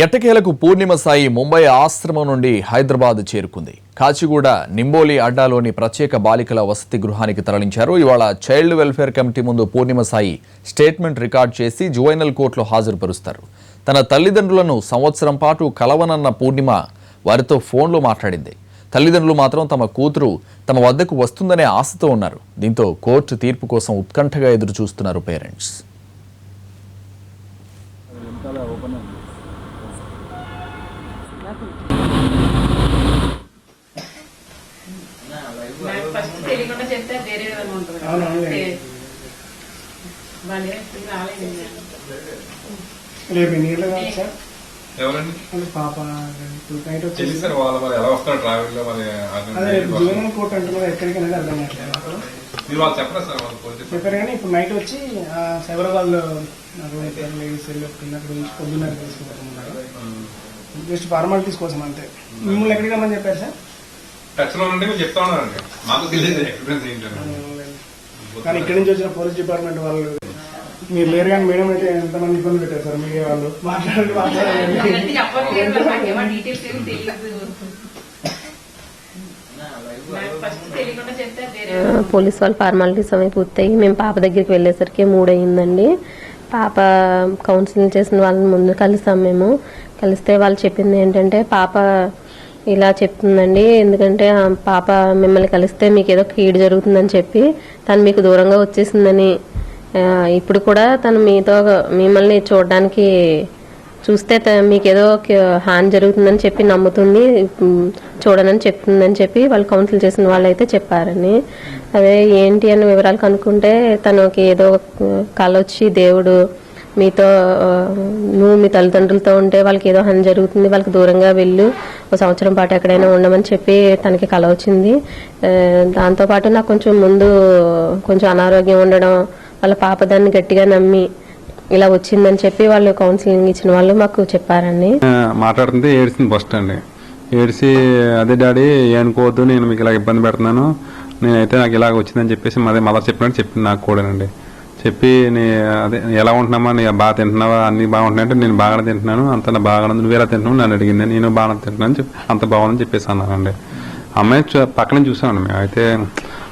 ఎట్టకేలకు పూర్ణిమ సాయి ముంబై ఆశ్రమం నుండి హైదరాబాద్ చేరుకుంది. కాచిగూడ నింబోలి అడ్డాలోని ప్రత్యేక బాలికల వసతి గృహానికి తరలించారు. ఇవాళ చైల్డ్ వెల్ఫేర్ కమిటీ ముందు పూర్ణిమ సాయి స్టేట్మెంట్ రికార్డ్ చేసి జువైనల్ కోర్టులో హాజరుపరుస్తారు. తన తల్లిదండ్రులను సంవత్సరం పాటు కలవనన్న పూర్ణిమ వారితో ఫోన్లో మాట్లాడింది. తల్లిదండ్రులు మాత్రం తమ కూతురు తమ వద్దకు వస్తుందనే ఆశతో ఉన్నారు. దీంతో కోర్టు తీర్పు కోసం ఉత్కంఠగా ఎదురు చూస్తున్నారు పేరెంట్స్ ఫస్ట్ తెలియకుండా చెప్తే వేరే విధంగా ఉంటుంది. సార్? ఎవరండి? పాప వాళ్ళు మరి ఎలా వస్తారు ట్రావెల్లో మరి అర్థం అదే రేపు కాదు. జూనియర్ కోర్ట్ అంటున్నారు ఎక్కడికి అనేది అర్థం కావట్లేదు. నాకు. మీరు వాళ్ళు చెప్పరా సార్ వాళ్ళు పోలీసు చెప్పారు? కానీ ఇప్పుడు నైట్ వచ్చి సైబరాబాద్లో నాకు లేడీస్ వెళ్ళి పొద్దున్న జస్ట్ ఫార్మాలిటీస్ కోసం అంతే. మిమ్మల్ని ఎక్కడికి రమ్మని చెప్పారు సార్? టచ్లో ఉంటే చెప్తా ఉన్నారండి. మాకు తెలియదు ఎక్స్పీరియన్స్ ఏంటని. కానీ ఇక్కడి నుంచి వచ్చిన పోలీస్ డిపార్ట్మెంట్ వాళ్ళు మీరు లేరు కానీ మేడం అయితే ఎంతమంది ఇబ్బంది పెట్టారు సార్? మీడియా వాళ్ళు. విధంగా పోలీస్ వాళ్ళు ఫార్మాలిటీస్ అవి పూర్తయి మేము పాప దగ్గరికి వెళ్ళేసరికి మూడు అయిందండి పాప కౌన్సిలింగ్ చేసిన వాళ్ళని ముందు కలిసాం మేము. కలిస్తే వాళ్ళు చెప్పింది ఏంటంటే పాప ఇలా చెప్తుందండి. ఎందుకంటే పాప మిమ్మల్ని కలిస్తే మీకు ఏదో కీడు జరుగుతుందని చెప్పి తను మీకు దూరంగా వచ్చేసిందని ఇప్పుడు కూడా తను మీతో మిమ్మల్ని చూడడానికి చూస్తే త- మీకేదో హాని జరుగుతుందని చెప్పి నమ్ముతుంది చూడనని చెప్తుందని చెప్పి వాళ్ళు కౌన్సిల్ చేసిన వాళ్ళు అయితే చెప్పారని అదే ఏంటి అని వివరాలు కనుక్కుంటే తనకి ఏదో ఒక దేవుడు మీతో నువ్వు మీ తల్లిదండ్రులతో ఉంటే వాళ్ళకి ఏదో హాని జరుగుతుంది వాళ్ళకి దూరంగా వెళ్ళు ఒక సంవత్సరం పాటు ఎక్కడైనా ఉండమని చెప్పి తనకి కల వచ్చింది. దాంతోపాటు నాకు కొంచెం ముందు కొంచెం అనారోగ్యం ఉండడం వాళ్ళ పాప దాన్ని గట్టిగా నమ్మి ఇలా వచ్చిందని చెప్పి వాళ్ళు కౌన్సిలింగ్ ఇచ్చిన వాళ్ళు మాకు చెప్పారండి. మాట్లాడుతుంటే ఏడిసింది ఫస్ట్ అండి. ఏడిసి అదే డాడీ ఏనుకోవద్దు నేను మీకు ఇలా ఇబ్బంది పెడుతున్నాను. నేనైతే నాకు ఇలాగ వచ్చిందని చెప్పేసి మాదే మదర్ చెప్పినట్టు చెప్పింది నాకు కూడానండి. చెప్పి నీ అదే ఎలా ఉంటున్నామా నీ బాగా తింటున్నావా అన్ని బాగుంటున్నాయి అంటే నేను బాగానే తింటున్నాను అంత బాగానే నువ్వు ఎలా తింటున్నావు నన్ను అడిగింది. నేను బాగానే తింటున్నాను చెప్పి అంత బాగుందని చెప్పేసి అన్నానండి. అమ్మాయి చూ- పక్కన చూసామండి మేము. అయితే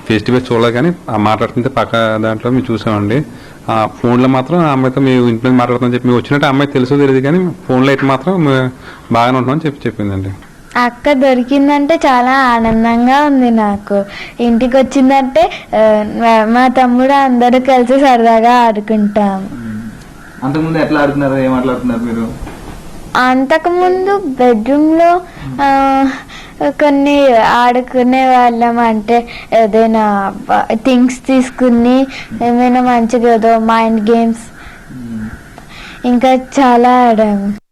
ఫేస్ టు ఫేస్ చూడలేదు కానీ ఆ మాట్లాడుతుంటే పక్క దాంట్లో మేము చూసామండి. ఆ ఫోన్లో మాత్రం ఆ అమ్మాయితో మేము ఇంట్లో మాట్లాడుతామని చెప్పి మేము వచ్చినట్టు ఆ అమ్మాయి తెలుసు తెలియదు కానీ ఫోన్లో అయితే మాత్రం మేము బాగానే ఉంటున్నామని చెప్పి చెప్పిందండి. అక్క దొరికిందంటే చాలా ఆనందంగా ఉంది నాకు. ఇంటికి వచ్చిందంటే మా- తమ్ముడు అందరూ కలిసి సరదాగా ఆడుకుంటాం. అంతకుముందు ఎట్లా ఆడుతున్నారు ఏం మాట్లాడుతున్నారు మీరు? అంతకుముందు బెడ్రూమ్లో ఆ, కొన్ని ఆడుకునే వాళ్ళం. అంటే ఏదైనా థింగ్స్ తీసుకుని ఏమైనా మంచిగా ఏదో మైండ్ గేమ్స్. ఇంకా చాలా ఆడాము.